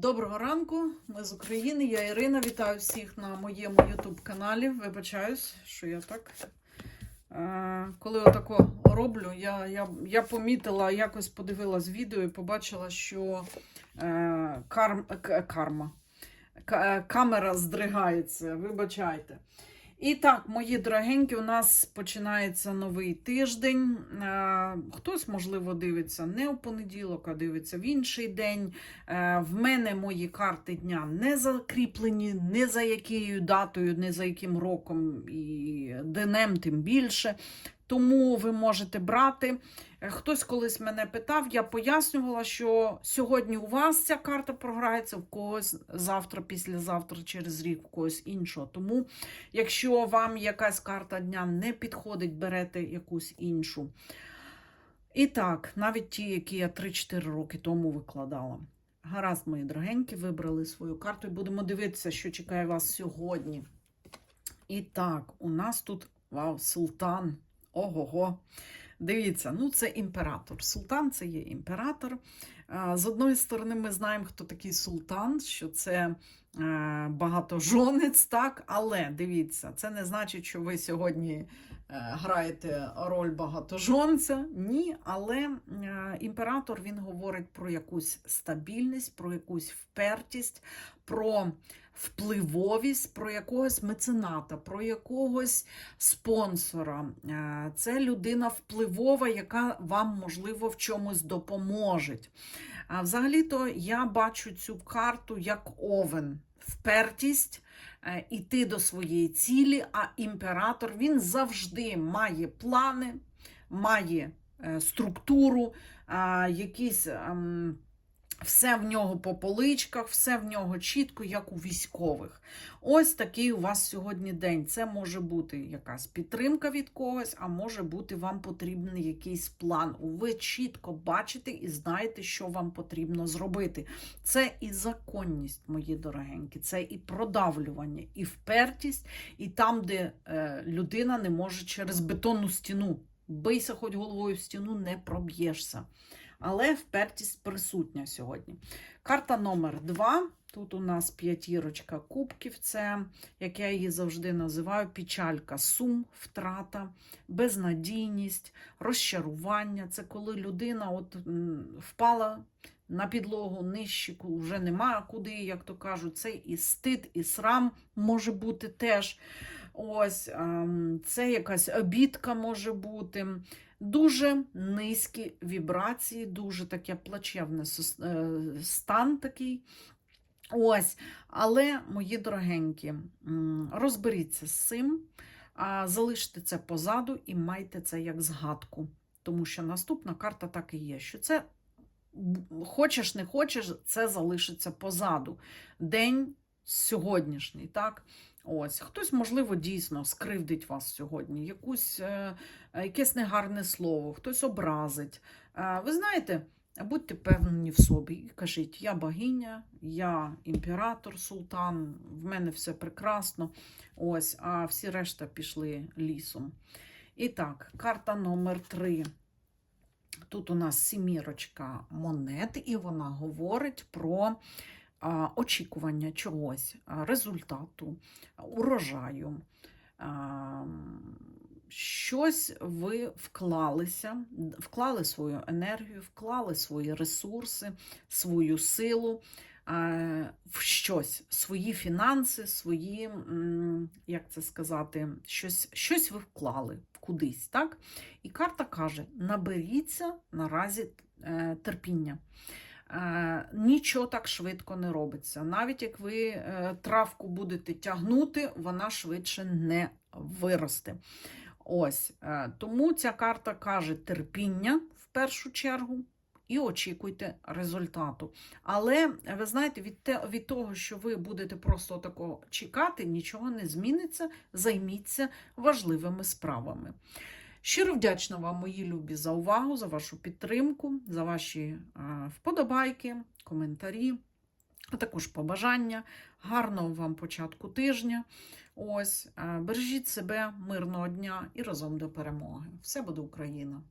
Доброго ранку, ми з України. Я Ірина. Вітаю всіх на моєму YouTube каналі. Вибачаюсь, що я так. Е, коли отако роблю, я, я, я помітила, якось подивилась відео і побачила, що е, карм, карма. Е, камера здригається. Вибачайте. І так, мої дорогенькі, у нас починається новий тиждень. Е, Хтось, можливо, дивиться не у понеділок, а дивиться в інший день. Е, В мене мої карти дня не закріплені, не за якою датою, не за яким роком і днем, тим більше. Тому ви можете брати. Е, Хтось колись мене питав, я пояснювала, що сьогодні у вас ця карта програється, в когось завтра, післязавтра, через рік, в когось іншого. Тому, якщо вам якась карта дня не підходить, берете якусь іншу. І так, навіть ті, які я 3-4 роки тому викладала. Гаразд, мої дорогенькі, вибрали свою карту і будемо дивитися, що чекає вас сьогодні. І так, у нас тут вау, султан. Ого-го. Дивіться, ну це імператор. Султан це є імператор. З одної сторони, ми знаємо, хто такий султан, що це е, багатожонець, так, але дивіться, це не значить, що ви сьогодні граєте роль багатожонця. Ні, але е, імператор він говорить про якусь стабільність, про якусь впертість, про впливовість, про якогось мецената, про якогось спонсора. Е, Це людина впливова, яка вам, можливо, в чомусь допоможе. А взагалі-то я бачу цю карту як овен. Впертість, е, іти до своєї цілі, а імператор він завжди має плани, має е, структуру, якісь. Все в нього по поличках, все в нього чітко, як у військових. Ось такий у вас сьогодні день. Це може бути якась підтримка від когось, а може бути вам потрібен якийсь план. Ви чітко бачите і знаєте, що вам потрібно зробити. Це і законність, мої дорогенькі, це і продавлювання, і впертість, і там, де е, людина не може через бетонну стіну. Бийся хоч головою в стіну, не проб'єшся але впертість присутня сьогодні. Карта номер 2. Тут у нас п'ятірочка кубків, це, як я її завжди називаю, печалька, сум, втрата, безнадійність, розчарування. Це коли людина от, впала на підлогу, нищику, вже нема куди, як то кажуть. Це і стид, і срам може бути теж. Ось, це якась обідка може бути. Дуже низькі вібрації, дуже таке плачевне е, стан такий. Ось, але, мої дорогенькі, розберіться з цим, залиште це позаду і майте це як згадку. Тому що наступна карта так і є, що це хочеш, не хочеш, це залишиться позаду. День сьогоднішній, так? Ось, хтось, можливо, дійсно скривдить вас сьогодні, якусь, е, якесь негарне слово, хтось образить. Е, ви знаєте, будьте певні в собі і кажіть: я богиня, я імператор, султан, в мене все прекрасно. Ось, а всі решта пішли лісом. І так, карта номер три. Тут у нас сімірочка монет, і вона говорить про очікування чогось, результату, урожаю. Щось ви вклалися, вклали свою енергію, вклали свої ресурси, свою силу в щось, свої фінанси, свої, як це сказати, щось, щось ви вклали кудись, так? І карта каже: наберіться наразі е, терпіння. Е, Нічого так швидко не робиться. Навіть як ви е, травку будете тягнути, вона швидше не виросте. Ось е, тому ця карта каже терпіння в першу чергу. І очікуйте результату. Але ви знаєте, від, те, від того, що ви будете просто тако чекати, нічого не зміниться. Займіться важливими справами. Щиро вдячна вам, мої любі, за увагу, за вашу підтримку, за ваші вподобайки, коментарі, а також побажання. Гарного вам початку тижня. Ось, бережіть себе, мирного дня і разом до перемоги. Все буде Україна!